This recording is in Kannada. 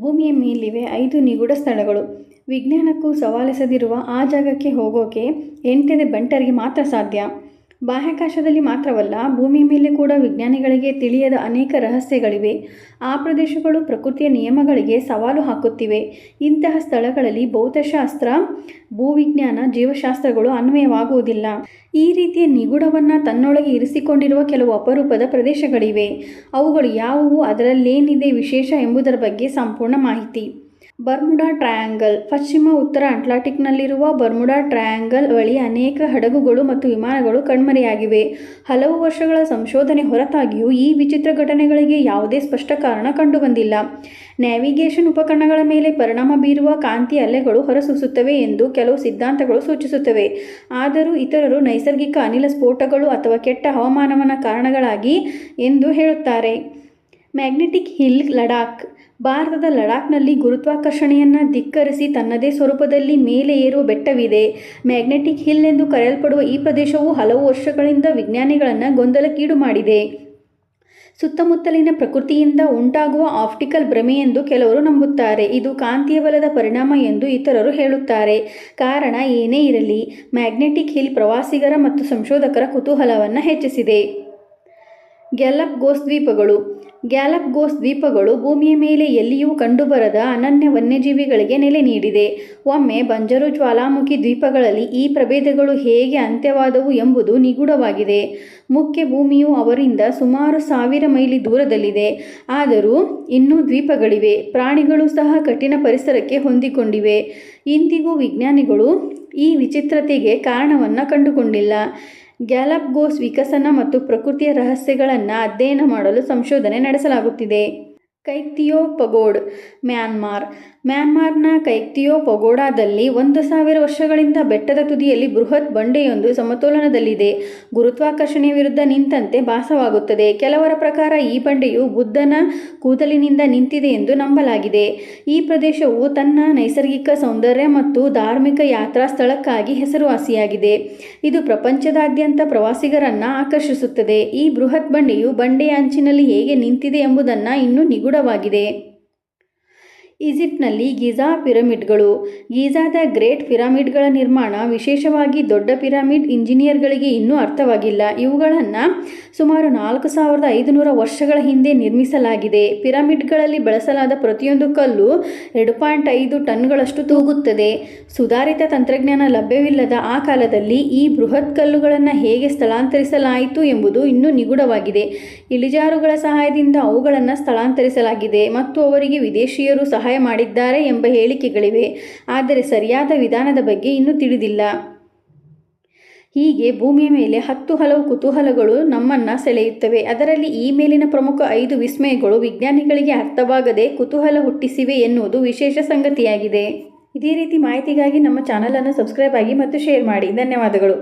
ಭೂಮಿಯ ಮೇಲಿವೆ ಐದು ನಿಗೂಢ ಸ್ಥಳಗಳು. ವಿಜ್ಞಾನಕ್ಕೂ ಸವಾಲೆಸೆದಿರುವ ಆ ಜಾಗಕ್ಕೆ ಹೋಗೋಕೆ ಎಂಟನೇ ಬಂಟರಿಗೆ ಮಾತ್ರ ಸಾಧ್ಯ. ಬಾಹ್ಯಾಕಾಶದಲ್ಲಿ ಮಾತ್ರವಲ್ಲ, ಭೂಮಿ ಮೇಲೆ ಕೂಡ ವಿಜ್ಞಾನಿಗಳಿಗೆ ತಿಳಿಯದ ಅನೇಕ ರಹಸ್ಯಗಳಿವೆ. ಆ ಪ್ರದೇಶಗಳು ಪ್ರಕೃತಿಯ ನಿಯಮಗಳಿಗೆ ಸವಾಲು ಹಾಕುತ್ತಿವೆ. ಇಂತಹ ಸ್ಥಳಗಳಲ್ಲಿ ಭೌತಶಾಸ್ತ್ರ, ಭೂವಿಜ್ಞಾನ, ಜೀವಶಾಸ್ತ್ರಗಳು ಅನ್ವಯವಾಗುವುದಿಲ್ಲ. ಈ ರೀತಿಯ ನಿಗೂಢವನ್ನು ತನ್ನೊಳಗೆ ಇರಿಸಿಕೊಂಡಿರುವ ಕೆಲವು ಅಪರೂಪದ ಪ್ರದೇಶಗಳಿವೆ. ಅವುಗಳು ಯಾವುವು, ಅದರಲ್ಲೇನಿದೆ ವಿಶೇಷ ಎಂಬುದರ ಬಗ್ಗೆ ಸಂಪೂರ್ಣ ಮಾಹಿತಿ. Bermuda triangle. ಪಶ್ಚಿಮ, ಉತ್ತರ ಅಟ್ಲಾಂಟಿಕ್ನಲ್ಲಿರುವ ಬರ್ಮುಡಾ ಟ್ರಯಾಂಗಲ್ ಬಳಿ ಅನೇಕ ಹಡಗುಗಳು ಮತ್ತು ವಿಮಾನಗಳು ಕಣ್ಮರೆಯಾಗಿವೆ. ಹಲವು ವರ್ಷಗಳ ಸಂಶೋಧನೆ ಹೊರತಾಗಿಯೂ ಈ ವಿಚಿತ್ರ ಘಟನೆಗಳಿಗೆ ಯಾವುದೇ ಸ್ಪಷ್ಟ ಕಾರಣ ಕಂಡುಬಂದಿಲ್ಲ. ನ್ಯಾವಿಗೇಷನ್ ಉಪಕರಣಗಳ ಮೇಲೆ ಪರಿಣಾಮ ಬೀರುವ ಕಾಂತಿ ಅಲೆಗಳು ಹೊರಸೂಸುತ್ತವೆ ಎಂದು ಕೆಲವು ಸಿದ್ಧಾಂತಗಳು ಸೂಚಿಸುತ್ತವೆ. ಆದರೂ ಇತರರು ನೈಸರ್ಗಿಕ ಅನಿಲ ಸ್ಫೋಟಗಳು ಅಥವಾ ಕೆಟ್ಟ ಹವಾಮಾನವನ ಕಾರಣಗಳಾಗಿ ಎಂದು ಹೇಳುತ್ತಾರೆ. Magnetic hill Ladakh. ಭಾರತದ ಲಡಾಖ್ನಲ್ಲಿ ಗುರುತ್ವಾಕರ್ಷಣೆಯನ್ನು ಧಿಕ್ಕರಿಸಿ ತನ್ನದೇ ಸ್ವರೂಪದಲ್ಲಿ ಮೇಲೆ ಏರುವ ಬೆಟ್ಟವಿದೆ. ಮ್ಯಾಗ್ನೆಟಿಕ್ ಹಿಲ್ ಎಂದು ಕರೆಯಲ್ಪಡುವ ಈ ಪ್ರದೇಶವು ಹಲವು ವರ್ಷಗಳಿಂದ ವಿಜ್ಞಾನಿಗಳನ್ನು ಗೊಂದಲಕ್ಕೀಡು ಮಾಡಿದೆ. ಸುತ್ತಮುತ್ತಲಿನ ಪ್ರಕೃತಿಯಿಂದ ಉಂಟಾಗುವ ಆಪ್ಟಿಕಲ್ ಭ್ರಮೆ ಎಂದು ಕೆಲವರು ನಂಬುತ್ತಾರೆ. ಇದು ಕಾಂತೀಯ ಬಲದ ಪರಿಣಾಮ ಎಂದು ಇತರರು ಹೇಳುತ್ತಾರೆ. ಕಾರಣ ಏನೇ ಇರಲಿ, ಮ್ಯಾಗ್ನೆಟಿಕ್ ಹಿಲ್ ಪ್ರವಾಸಿಗರ ಮತ್ತು ಸಂಶೋಧಕರ ಕುತೂಹಲವನ್ನು ಹೆಚ್ಚಿಸಿದೆ. ಗ್ಯಾಲಪ್ಗೋಸ್ ದ್ವೀಪಗಳು ಗ್ಯಾಲಪ್ಗೋಸ್ ದ್ವೀಪಗಳು ಭೂಮಿಯ ಮೇಲೆ ಎಲ್ಲಿಯೂ ಕಂಡುಬರದ ಅನನ್ಯ ವನ್ಯಜೀವಿಗಳಿಗೆ ನೆಲೆ ನೀಡಿದೆ. ಒಮ್ಮೆ ಬಂಜರು ಜ್ವಾಲಾಮುಖಿ ದ್ವೀಪಗಳಲ್ಲಿ ಈ ಪ್ರಭೇದಗಳು ಹೇಗೆ ಅಂತ್ಯವಾದವು ಎಂಬುದು ನಿಗೂಢವಾಗಿದೆ. ಮುಖ್ಯ ಭೂಮಿಯು ಅವರಿಂದ ಸುಮಾರು ಸಾವಿರ ಮೈಲಿ ದೂರದಲ್ಲಿದೆ. ಆದರೂ ಇನ್ನೂ ದ್ವೀಪಗಳಿವೆ. ಪ್ರಾಣಿಗಳು ಸಹ ಕಠಿಣ ಪರಿಸರಕ್ಕೆ ಹೊಂದಿಕೊಂಡಿವೆ. ಇಂದಿಗೂ ವಿಜ್ಞಾನಿಗಳು ಈ ವಿಚಿತ್ರತೆಗೆ ಕಾರಣವನ್ನು ಕಂಡುಕೊಂಡಿಲ್ಲ. ಗ್ಯಾಲಪ್ಗೋಸ್ ವಿಕಸನ ಮತ್ತು ಪ್ರಕೃತಿಯ ರಹಸ್ಯಗಳನ್ನು ಅಧ್ಯಯನ ಮಾಡಲು ಸಂಶೋಧನೆ ನಡೆಸಲಾಗುತ್ತಿದೆ. ಕೈಕ್ತಿಯೋ ಪಗೋಡ್ ಮ್ಯಾನ್ಮಾರ್. ಮ್ಯಾನ್ಮಾರ್ನ ಕೈಕ್ತಿಯೋ ಪಗೋಡಾದಲ್ಲಿ ಒಂದು ಸಾವಿರ ವರ್ಷಗಳಿಂದ ಬೆಟ್ಟದ ತುದಿಯಲ್ಲಿ ಬೃಹತ್ ಬಂಡೆಯೊಂದು ಸಮತೋಲನದಲ್ಲಿದೆ. ಗುರುತ್ವಾಕರ್ಷಣೆಯ ವಿರುದ್ಧ ನಿಂತಂತೆ ಭಾಸವಾಗುತ್ತದೆ. ಕೆಲವರ ಪ್ರಕಾರ ಈ ಬಂಡೆಯು ಬುದ್ಧನ ಕೂದಲಿನಿಂದ ನಿಂತಿದೆ ಎಂದು ನಂಬಲಾಗಿದೆ. ಈ ಪ್ರದೇಶವು ತನ್ನ ನೈಸರ್ಗಿಕ ಸೌಂದರ್ಯ ಮತ್ತು ಧಾರ್ಮಿಕ ಯಾತ್ರಾ ಸ್ಥಳಕ್ಕಾಗಿ ಹೆಸರುವಾಸಿಯಾಗಿದೆ. ಇದು ಪ್ರಪಂಚದಾದ್ಯಂತ ಪ್ರವಾಸಿಗರನ್ನು ಆಕರ್ಷಿಸುತ್ತದೆ. ಈ ಬೃಹತ್ ಬಂಡೆಯು ಬಂಡೆಯ ಅಂಚಿನಲ್ಲಿ ಹೇಗೆ ನಿಂತಿದೆ ಎಂಬುದನ್ನು ಇನ್ನೂ ನಿಗೂಢವಾಗಿದೆ ಈಜಿಪ್ಟ್ನಲ್ಲಿ ಗೀಜಾ ಪಿರಮಿಡ್ಗಳು. ಗೀಜಾದ ಗ್ರೇಟ್ ಪಿರಮಿಡ್ಗಳ ನಿರ್ಮಾಣ ವಿಶೇಷವಾಗಿ ದೊಡ್ಡ ಪಿರಮಿಡ್ ಇಂಜಿನಿಯರ್ಗಳಿಗೆ ಇನ್ನೂ ಅರ್ಥವಾಗಿಲ್ಲ. ಇವುಗಳನ್ನು ಸುಮಾರು ನಾಲ್ಕು ಸಾವಿರದ ಐದುನೂರ ವರ್ಷಗಳ ಹಿಂದೆ ನಿರ್ಮಿಸಲಾಗಿದೆ. ಪಿರಮಿಡ್ಗಳಲ್ಲಿ ಬಳಸಲಾದ ಪ್ರತಿಯೊಂದು ಕಲ್ಲು ಎರಡು ಪಾಯಿಂಟ್ ಐದು ಟನ್ಗಳಷ್ಟು ತೂಗುತ್ತದೆ. ಸುಧಾರಿತ ತಂತ್ರಜ್ಞಾನ ಲಭ್ಯವಿಲ್ಲದ ಆ ಕಾಲದಲ್ಲಿ ಈ ಬೃಹತ್ ಕಲ್ಲುಗಳನ್ನು ಹೇಗೆ ಸ್ಥಳಾಂತರಿಸಲಾಯಿತು ಎಂಬುದು ಇನ್ನೂ ನಿಗೂಢವಾಗಿದೆ. ಇಳಿಜಾರುಗಳ ಸಹಾಯದಿಂದ ಅವುಗಳನ್ನು ಸ್ಥಳಾಂತರಿಸಲಾಗಿದೆ ಮತ್ತು ಅವರಿಗೆ ವಿದೇಶಿಯರು ಸಹಾಯ ಮಾಡಿದ್ದಾರೆ ಎಂಬ ಹೇಳಿಕೆಗಳಿವೆ. ಆದರೆ ಸರಿಯಾದ ವಿಧಾನದ ಬಗ್ಗೆ ಇನ್ನೂ ತಿಳಿದಿಲ್ಲ. ಹೀಗೆ ಭೂಮಿಯ ಮೇಲೆ ಹತ್ತು ಹಲವು ಕುತೂಹಲಗಳು ನಮ್ಮನ್ನು ಸೆಳೆಯುತ್ತವೆ. ಅದರಲ್ಲಿ ಈ ಮೇಲಿನ ಪ್ರಮುಖ ಐದು ವಿಸ್ಮಯಗಳು ವಿಜ್ಞಾನಿಗಳಿಗೆ ಅರ್ಥವಾಗದೆ ಕುತೂಹಲ ಹುಟ್ಟಿಸಿವೆ ಎನ್ನುವುದು ವಿಶೇಷ ಸಂಗತಿಯಾಗಿದೆ. ಇದೇ ರೀತಿ ಮಾಹಿತಿಗಾಗಿ ನಮ್ಮ ಚಾನಲನ್ನು ಸಬ್ಸ್ಕ್ರೈಬ್ ಆಗಿ ಮತ್ತು ಶೇರ್ ಮಾಡಿ. ಧನ್ಯವಾದಗಳು.